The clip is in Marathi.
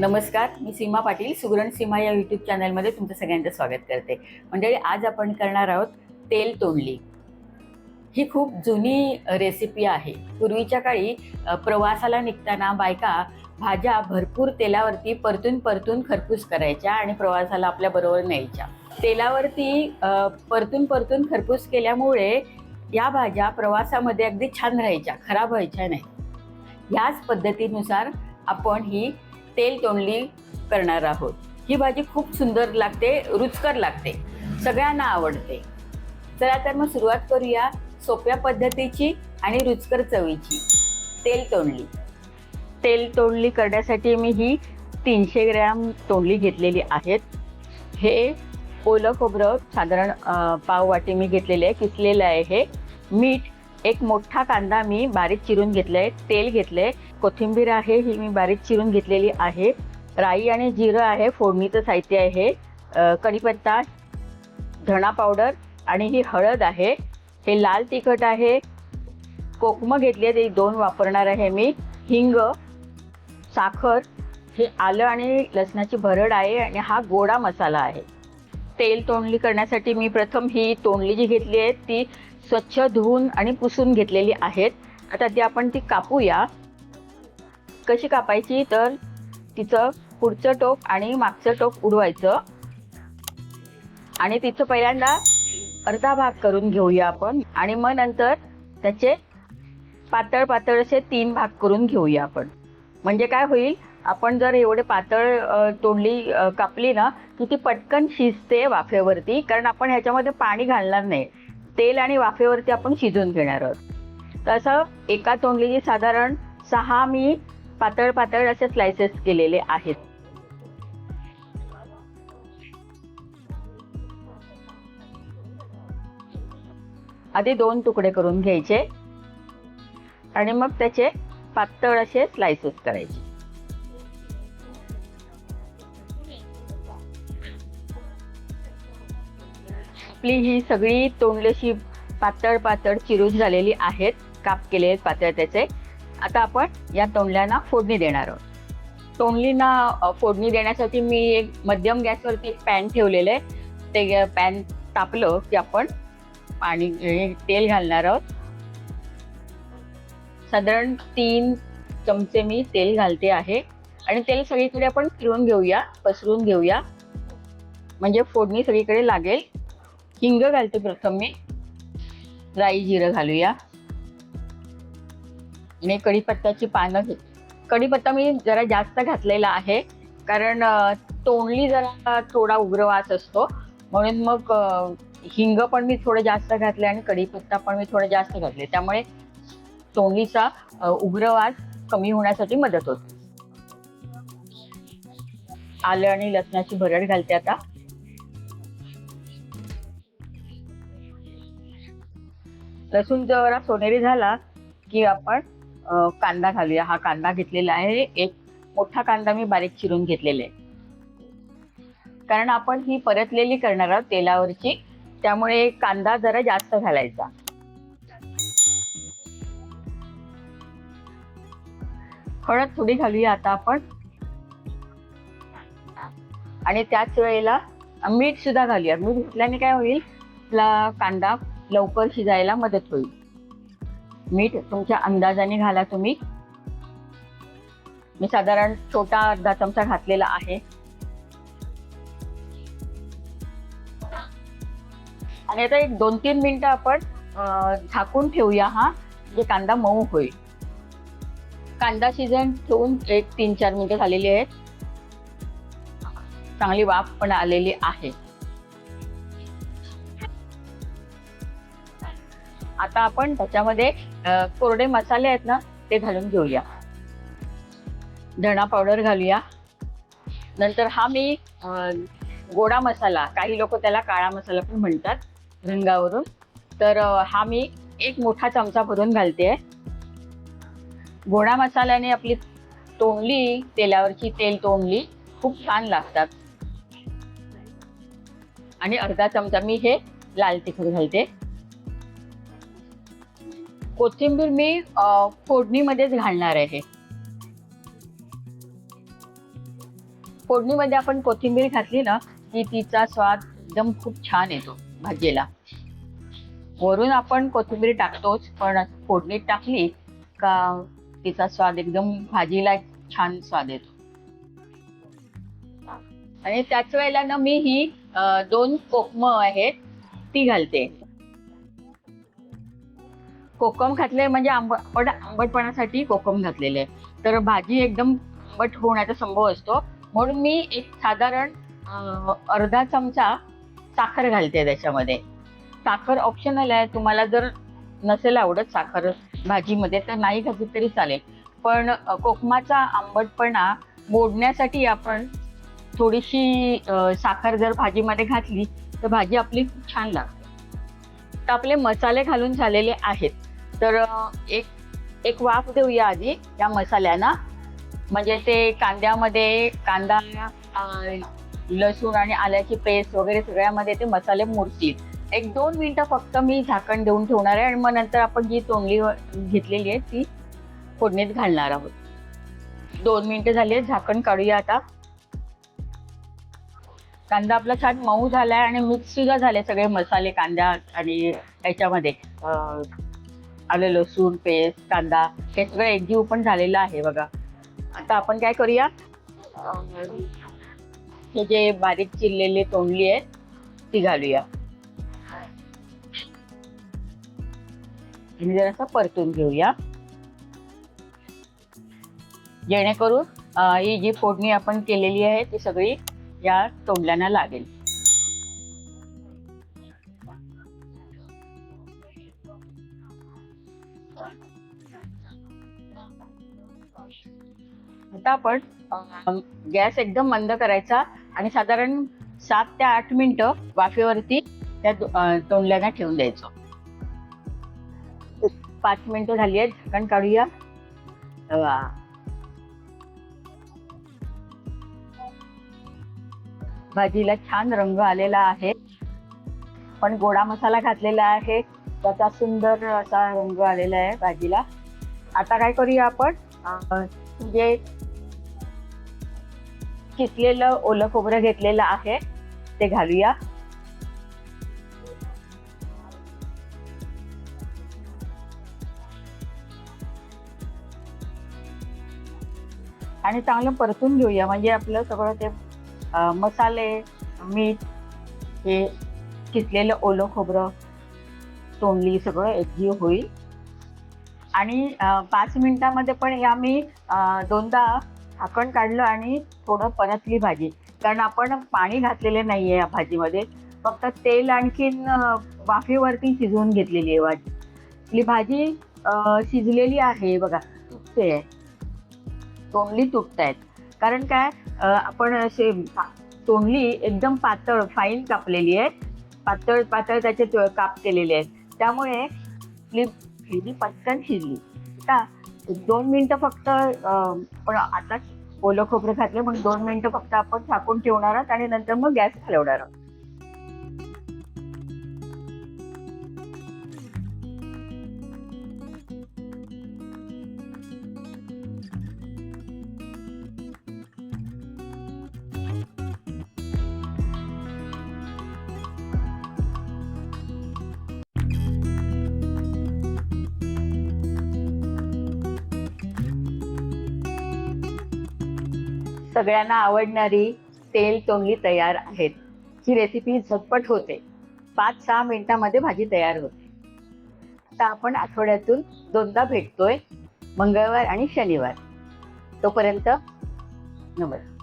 नमस्कार मी सीमा पाटील सुगरण सीमा या यूट्यूब चॅनलमध्ये तुमचं सगळ्यांचं स्वागत करते. म्हणजे आज आपण करणार आहोत तेल तोंडली. ही खूप जुनी रेसिपी आहे. पूर्वीच्या काळी प्रवासाला निघताना बायका भाज्या भरपूर तेलावरती परतून परतून खरपूस करायच्या आणि प्रवासाला आपल्या बरोबर न्यायच्या. तेलावरती परतून परतून खरपूस केल्यामुळे या भाज्या प्रवासामध्ये अगदी छान राहायच्या खराब व्हायच्या नाही याच पद्धतीनुसार आपण ही तेल तोंडली करणार आहोत. ही भाजी खूप सुंदर लागते रुचकर लागते. सगळ्यांना आवडते. चला तर मग सुरुवात करूया सोप्या पद्धतीची आणि रुचकर चवीची. तेल तोंडली. तेल तोंडली करण्यासाठी मी ही तीनशे ग्रॅम तोंडली घेतलेली आहेत. हे ओलं खोबरं साधारण पाव वाटी मी घेतलेले आहे किसलेलं आहे हे. मीठ एक मोठा कांदा मी बारीक चिरून घेतला आहे तेल घेतलं आहे कोथिंबीर आहे ही मी बारीक चिरून घेतलेली आहे. राई आणि जिरं आहे फोडणीचं साहित्य आहे. कढीपत्ता धणा पावडर आणि ही हळद आहे. हे लाल तिखट आहे. कोकमं घेतली आहे ते दोन वापरणार आहे मी. हिंग साखर हे आलं आणि लसणाची भरड आहे आणि हा गोडा मसाला आहे. तेल तोंडली करण्यासाठी मी प्रथम ही तोंडली जी घेतली आहे ती स्वच्छ धुवून आणि पुसून घेतलेली आहेत. आता ती आपण ती कापूया. कशी कापायची? तर तिचं पुढचं टोक आणि मागचं टोक उडवायचं. आणि तिचं पहिल्यांदा अर्धा भाग करून घेऊया आपण. आणि मग नंतर त्याचे पातळ पातळ असे तीन भाग करून घेऊया आपण. म्हणजे काय होईल? आपण जर एवढे पातळ तोंडली कापली ना की ती पटकन शिजते वाफेवरती कारण आपण ह्याच्यामध्ये पाणी घालणार नाही. तेल आणि वाफेवरती आपण शिजून घेणार आहोत. तर असं एका तोंडलीची साधारण सहा मी पातळ पातळ असे स्लायसेस केलेले आहेत. आधी दोन तुकडे करून घ्यायचे. आणि मग त्याचे पातळ असे स्लायसेस करायचे. आपली ही सगळी तोंडलेशी पातळ पातळ चिरून झालेली आहेत. काप केले आहेत पातळ त्याचे. आता आपण या तोंडल्यांना फोडणी देणार आहोत. तोंडलींना फोडणी देण्यासाठी मी एक मध्यम गॅसवरती एक पॅन ठेवलेलं आहे. ते पॅन तापलं की आपण पाणी तेल घालणार आहोत. साधारण तीन चमचे मी तेल घालते आहे. आणि तेल सगळीकडे आपण फिरवून घेऊया पसरून घेऊया. म्हणजे फोडणी सगळीकडे लागेल. हिंग घालते प्रथम मी. राई जिरं घालूया. आणि कढीपत्त्याची पानं घे. कढीपत्ता मी जरा जास्त घातलेला आहे. कारण तोंडली जरा थोडा उग्रवास असतो. म्हणून मग हिंग पण मी थोडं जास्त घातले आणि कढीपत्ता पण मी थोडं जास्त घातले त्यामुळे तोंडलीचा उग्रवास कमी होण्यासाठी मदत होते. आलं आणि लसणाची भरड घालते आता. लसूण जरा सोनेरी झाला की आपण कांदा घालूया. हा कांदा घेतलेला आहे. एक मोठा कांदा मी बारीक चिरून घेतलेला आहे. कारण आपण ही परतलेली करणार आहोत तेलावरची. त्यामुळे कांदा जरा जास्त घालायचा. हळद थोडी घालूया आता आपण. आणि त्याच वेळेला मीठ सुद्धा घालूया. मीठ घातल्याने काय होईल? आपला कांदा लवकर शिजायला मदत होईल. मीठ तुमच्या अंदाजाने घाला तुम्ही. मी साधारण छोटा अर्धा चमचा घातलेला आहे. आणि आता एक दोन तीन मिनिटं आपण झाकून ठेवूया हा म्हणजे कांदा मऊ होईल. कांदा शिजन ठेवून एक तीन चार मिनिटं झालेली आहेत. चांगली वाफ पण आलेली आहे. आता आपण त्याच्यामध्ये कोरडे मसाले आहेत ना ते घालून घेऊया. धणा पावडर घालूया. नंतर हा मी गोडा मसाला काही लोक त्याला काळा मसाला पण म्हणतात रंगावरून. तर हा मी एक मोठा चमचा भरून घालते. गोडा मसाल्याने आपली तोंडली तेलावरची तेल तोंडली खूप छान लागतात. आणि अर्धा चमचा मी हे लाल तिखट घालते. कोथिंबीर मी फोडणीमध्येच घालणार आहे. फोडणीमध्ये आपण कोथिंबीर घातली ना की तिचा स्वाद एकदम खूप छान येतो भाजीला. वरून आपण कोथिंबीर टाकतोच पण फोडणीत टाकली का तिचा स्वाद एकदम भाजीला छान स्वाद येतो. आणि त्याच वेळेला ना मी ही दोन कोकम आहेत ती घालते. कोकम घातले म्हणजे आंबट आंबटपणासाठी कोकम घातलेले आहे तर भाजी एकदम आंबट होण्याचा संभव असतो. म्हणून मी एक साधारण अर्धा चमचा साखर घालते त्याच्यामध्ये. साखर ऑप्शनल आहे. तुम्हाला जर नसेल आवडत साखर भाजीमध्ये तर नाही घातली तरी चालेल. पण कोकमाचा आंबटपणा मोडण्यासाठी आपण थोडीशी साखर जर भाजीमध्ये घातली तर भाजी आपली खूप छान लागते. तर आपले मसाले घालून झालेले आहेत. तर एक एक वाफ देऊया आधी या मसाल्यांना म्हणजे ते कांद्यामध्ये कांदा लसूण आणि आल्याची पेस्ट वगैरे सगळ्यामध्ये ते मसाले मुरतील. एक दोन मिनटं फक्त मी झाकण देऊन ठेवणार आहे आणि मग नंतर आपण जी तोंडली घेतलेली आहे ती फोडणीत घालणार आहोत. दोन मिनिटं झाली झाकण काढूया आता. कांदा आपला छान मऊ झालाय आणि मिक्स सुद्धा झाले सगळे मसाले कांदा आणि याच्यामध्ये. आलं लसूण पेस्ट कांदा हे सगळं एकजीव पण झालेलं आहे बघा. आता आपण काय करूया? हे जे बारीक चिरलेली तोंडली आहेत ती घालूया. आणि परतून घेऊया. जेणेकरून ही जी फोडणी आपण केलेली आहे ती सगळी या तोंडल्यांना लागेल. आता आपण गॅस एकदम मंद करायचा आणि साधारण सात ते आठ मिनिटं वाफेवरती त्या तोंडल्याना तोंडल्यांना ठेवून द्यायचं. पाच मिनिटं झाली आहेत झाकण काढूया. भाजीला छान रंग आलेला आहे. पण गोडा मसाला घातलेला आहे. त्याचा सुंदर असा रंग आलेला आहे भाजीला. आता काय करूया आपण? जे किसलेलं ओलं खोबरं घेतलेलं आहे. ते घालूया. आणि चांगलं परतून घेऊया. म्हणजे आपलं सगळं ते मसाले मीठ हे किसलेलं ओलं खोबरं तोंडली सगळं एकजीव होईल. आणि पाच मिनिटामध्ये पण या मी दोनदा झाकण काढलं आणि थोडं परतली भाजी. कारण आपण पाणी घातलेले नाही आहे या भाजीमध्ये. फक्त तेल आणखीन वाफेवरती शिजवून घेतलेली आहे भाजी. आपली भाजी शिजलेली आहे बघा. तुटते. आहे तोंडली तुटत आहेत कारण काय आपण असे तोंडली एकदम पातळ फाईन कापलेली आहे पातळ पातळ त्याचे काप केलेले आहेत. त्यामुळे आपली भाजी पटकन शिजली. का एक दोन मिनटं फक्त पण आता ओलं खोबरं घातलं म्हणून दोन मिनटं फक्त आपण झाकून ठेवणार आहोत आणि नंतर मग गॅस घालवणार आहोत. सगळ्यांना आवडणारी तेल तोंडली तयार आहेत. ही रेसिपी झटपट होते. पाच सहा मिनिटामध्ये भाजी तयार होते. आता आपण आठवड्यातून दोनदा भेटतोय मंगळवार आणि शनिवार. तोपर्यंत नमस्कार.